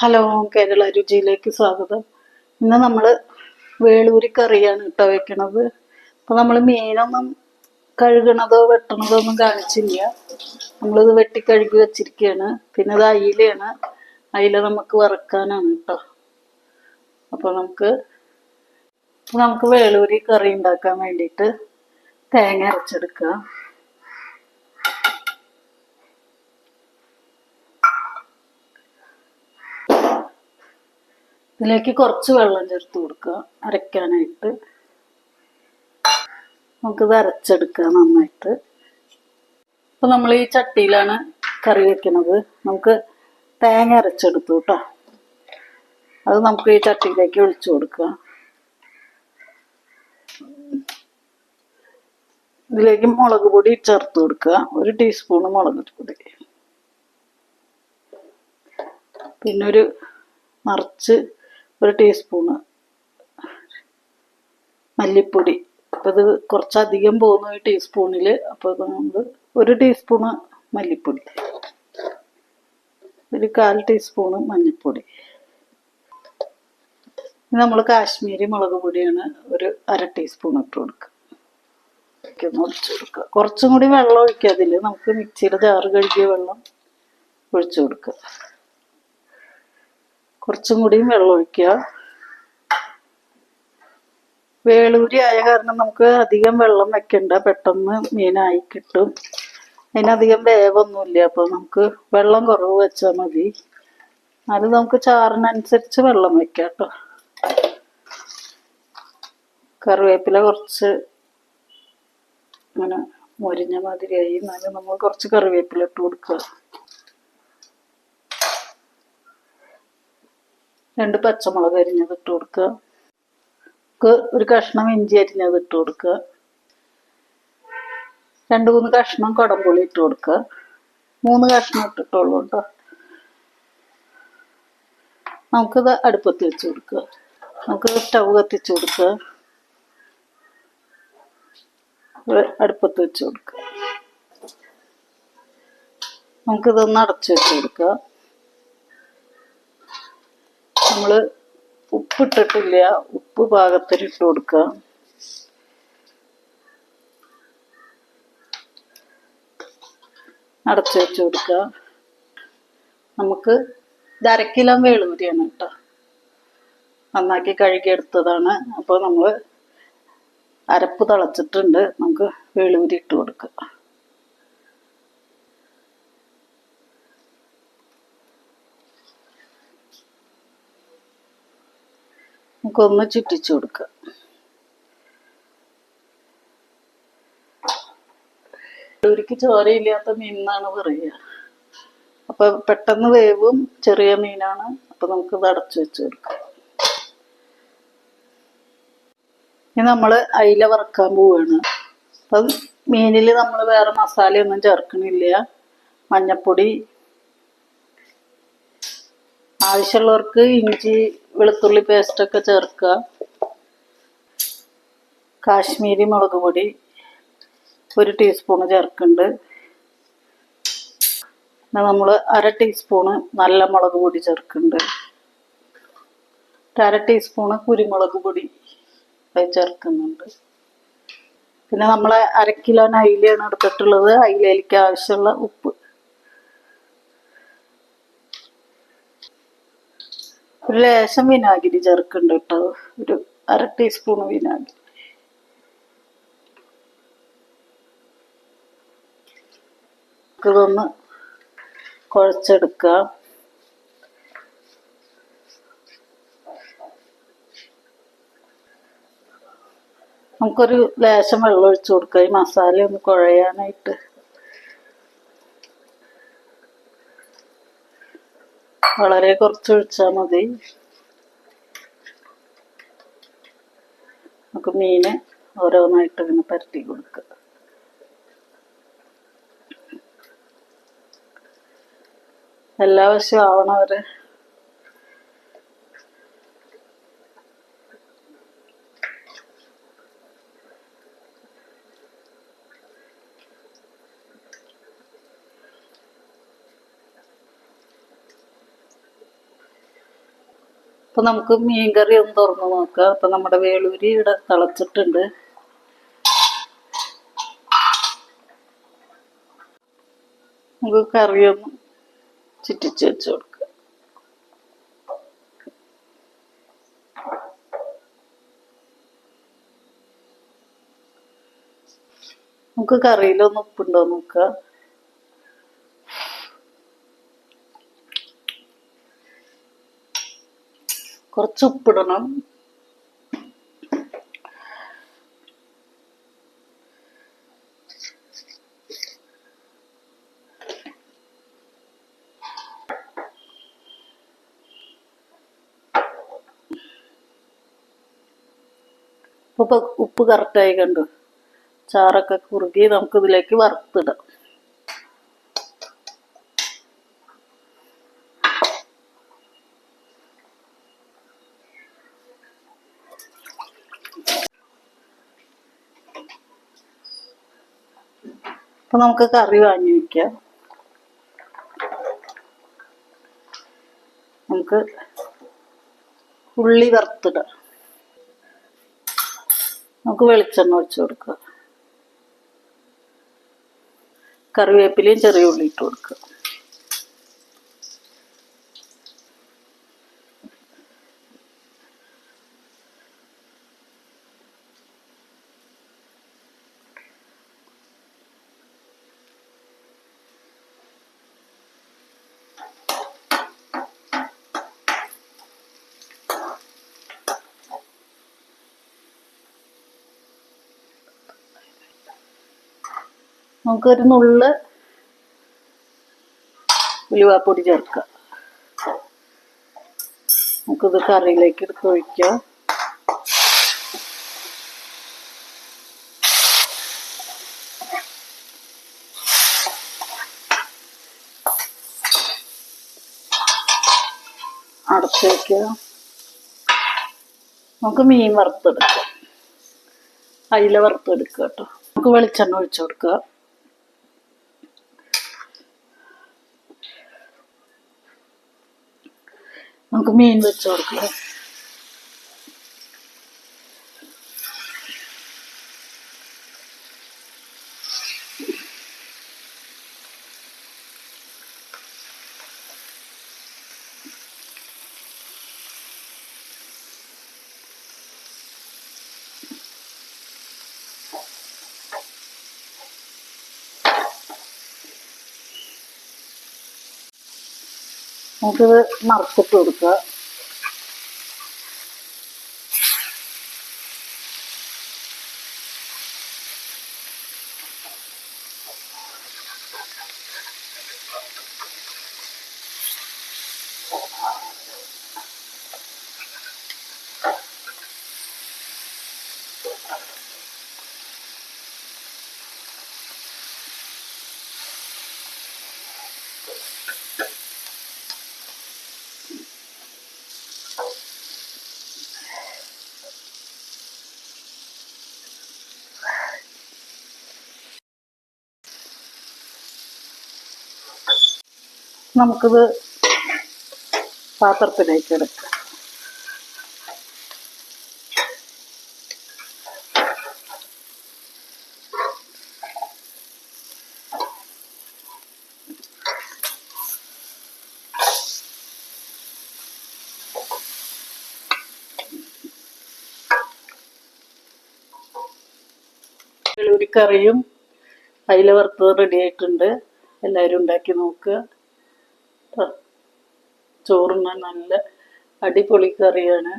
Hello Kerala രുചിയിലേക്ക് സ്വാഗതം. ഇന്ന് നമ്മൾ വേളൂരി കറിയാണ് കേട്ടോ വെക്കണത്. അപ്പം നമ്മൾ മീനൊന്നും കഴുകണതോ വെട്ടണതോ ഒന്നും കാണിച്ചില്ല. നമ്മളിത് വെട്ടി കഴുകി വെച്ചിരിക്കുകയാണ് പിന്നെ ഇത് അയിലയാണ്. അയില നമുക്ക് വറക്കാനാണ് കേട്ടോ. അപ്പോൾ നമുക്ക് നമുക്ക് വേളൂരി കറി ഉണ്ടാക്കാൻ വേണ്ടിയിട്ട് തേങ്ങ അരച്ചെടുക്കുക ഇതിലേക്ക് കുറച്ച് വെള്ളം ചേർത്ത് കൊടുക്കുക. അരയ്ക്കാനായിട്ട്. നമുക്ക് അരച്ചെടുക്കുക നന്നായിട്ട്. അപ്പൊ നമ്മൾ ഈ ചട്ടിയിലാണ് കറി വെക്കുന്നത്. നമുക്ക് തേങ്ങ അരച്ചെടുത്തു കേട്ടോ അത് നമുക്ക് ഈ ചട്ടിയിലേക്ക് ഒഴിച്ചു കൊടുക്കുക. ഇതിലേക്ക് മുളക് പൊടി ചേർത്ത് കൊടുക്കുക. ഒരു ടീസ്പൂൺ മുളക് പൊടി. പിന്നെ ഒരു ഒരു ടീസ്പൂണ് മല്ലിപ്പൊടി. അപ്പോൾ ഇത് കുറച്ചധികം പോകുന്നു ഈ ടീസ്പൂണിൽ അപ്പോൾ നമ്മൾ ഒരു ടീസ്പൂണ് മല്ലിപ്പൊടി. ഒരു കാൽ ടീസ്പൂണ് മഞ്ഞൾപ്പൊടി നമ്മൾ കാശ്മീരി മുളക് പൊടിയാണ് ഒരു അര ടീസ്പൂൺ ഇട്ട് കൊടുക്കുക ഒഴിച്ചു കൊടുക്കുക കുറച്ചും കൂടി വെള്ളം ഒഴിക്കുക അതിൽ നമുക്ക് മിക്സിയുടെ ജാറ് കഴുകിയ വെള്ളം ഒഴിച്ചു കൊടുക്കുക കുറച്ചും കൂടിയും വെള്ളം ഒഴിക്കുക. വേളൂരി ആയ കാരണം നമുക്ക് അധികം വെള്ളം വെക്കണ്ട. പെട്ടെന്ന് മീനായി കിട്ടും. അതിനധികം വേവൊന്നുമില്ല. അപ്പൊ നമുക്ക് വെള്ളം കുറവ് വെച്ചാൽ മതി. അത് നമുക്ക് ചാറിനനുസരിച്ച് വെള്ളം വെക്കാം കേട്ടോ. കറിവേപ്പില കുറച്ച് ഇങ്ങനെ മുരിഞ്ഞ മാതിരിയായി. എന്നാലും നമ്മൾ കുറച്ച് കറിവേപ്പില ഇട്ട് കൊടുക്കുക. രണ്ട് പച്ചമുളക് അരിഞ്ഞത് ഇട്ട് കൊടുക്കുക. ഒരു കഷ്ണം ഇഞ്ചി അരിഞ്ഞത് ഇട്ട് കൊടുക്കുക. രണ്ട് മൂന്ന് കഷ്ണം കുടംപുളി ഇട്ട് കൊടുക്കുക. മൂന്ന് കഷ്ണം ഇട്ടിട്ടുള്ളൂ കേട്ടോ. നമുക്കിത് അടുപ്പത്ത് വെച്ച് കൊടുക്കുക. നമുക്ക് സ്റ്റൗ കത്തിച്ച് കൊടുക്കുക. അടുപ്പത്ത് വെച്ച് കൊടുക്കുക. നമുക്കിതൊന്ന് അടച്ചു വെച്ച് കൊടുക്കുക. നമ്മൾ ഉപ്പിട്ടിട്ടില്ല. ഉപ്പ് പാകത്തിന് ഇട്ട് കൊടുക്കുക അടച്ചു വെച്ച് കൊടുക്കുക നമുക്ക് ഇത് അര കിലോ വേളൂരിയാണ് കേട്ടോ. നന്നാക്കി കഴുകിയെടുത്തതാണ്. അപ്പോൾ നമ്മൾ അരപ്പ് തിളച്ചിട്ടുണ്ട്. നമുക്ക് വേളൂരി ഇട്ട് കൊടുക്കുക നമുക്കൊന്ന് ചുറ്റിച്ചു കൊടുക്കുക. ഒരിക്കൽ ചോരയില്ലാത്ത മീൻ എന്നാണ് പറയുക. അപ്പൊ പെട്ടെന്ന് വേവും ചെറിയ മീനാണ്. അപ്പൊ നമുക്ക് ഇത് അടച്ചു വെച്ച് കൊടുക്കാം. ഇനി നമ്മൾ അയില വറക്കാൻ പോവാണ്. അപ്പം മീനിൽ നമ്മൾ വേറെ മസാലയൊന്നും ചേർക്കണില്ല. മഞ്ഞപ്പൊടി. ആവശ്യമുള്ളവർക്ക് ഇഞ്ചി വെളുത്തുള്ളി പേസ്റ്റൊക്കെ ചേർക്കുക. കാശ്മീരി മുളക് പൊടി ഒരു ടീസ്പൂണ് ചേർക്കുന്നുണ്ട്. പിന്നെ നമ്മൾ അര ടീസ്പൂണ് നല്ല മുളക് പൊടി ചേർക്കുന്നുണ്ട്. അര ടീസ്പൂണ് കുരുമുളക് പൊടി ചേർക്കുന്നുണ്ട്. പിന്നെ നമ്മൾ അര കിലോ അയിലയാണ് എടുത്തിട്ടുള്ളത്. അയിലയിലേക്ക് ആവശ്യമുള്ള ഉപ്പ് ഒരു ലേശം വിനാഗിരി ചേർക്കുന്നുണ്ട് കേട്ടോ. ഒരു അര ടീസ്പൂൺ വിനാഗിരി. ഇതൊന്ന് കുഴച്ചെടുക്കുക നമുക്കൊരു ലേശം വെള്ളം ഒഴിച്ചു കൊടുക്കുക ഈ മസാല ഒന്ന് കുഴയാനായിട്ട്. വളരെ കുറച്ച് ഒഴിച്ചാൽ മതി. നമുക്ക് മീന് ഓരോന്നായിട്ട് ഇങ്ങനെ പരത്തി കൊടുക്കുക എല്ലാ വശവും ആവണവരെ അപ്പൊ നമുക്ക് മീൻകറി ഒന്ന് തുറന്നു നോക്കാം. അപ്പൊ നമ്മുടെ വേളൂരി ഇവിടെ തിളച്ചിട്ടുണ്ട്. നമുക്ക് കറിയൊന്ന് ചുറ്റിച്ച് വെച്ച് കൊടുക്കുക നമുക്ക് കറിയിലൊന്ന് ഉപ്പുണ്ടോ നോക്കാം. കുറച്ച് ഉപ്പിടണം. ഉപ്പ് ഉപ്പ് കറക്റ്റായി കണ്ടു. ചാറൊക്കെ കുറുകി നമുക്ക് ഇതിലേക്ക് വറുത്തിടാം. അപ്പൊ നമുക്ക് കറി വാങ്ങി വെക്കാം. നമുക്ക് ഉള്ളി വറുത്തിട. നമുക്ക് വെളിച്ചെണ്ണ ഒഴിച്ചു കൊടുക്കുക കറിവേപ്പിലയും ചെറിയ ഉള്ളി ഇട്ട് കൊടുക്കുക നമുക്കൊരു നുള്ള് ഉലുവാപ്പൊടി ചേർക്കാം നമുക്കിത് കറിയിലേക്ക് എടുത്ത് ഒഴിക്കാം അടച്ച് വയ്ക്കുക നമുക്ക് മീൻ വറുത്തെടുക്കാം. അയില വറുത്തെടുക്കുക കേട്ടോ. നമുക്ക് വെളിച്ചെണ്ണ ഒഴിച്ചു കൊടുക്കുക. നമുക്ക് മീൻ വെച്ച് കൊടുക്കുക നമുക്കിത് മറച്ചിട്ട് കൊടുക്കുക. നമുക്കിത് പാത്രത്തിലേക്ക് എടുക്കാം. കറിയും അയില വറുത്തത് റെഡി ആയിട്ടുണ്ട്. എല്ലാവരും ഉണ്ടാക്കി നോക്കുക. ചോറുണ്ണാൻ നല്ല അടിപൊളി കറിയാണ്.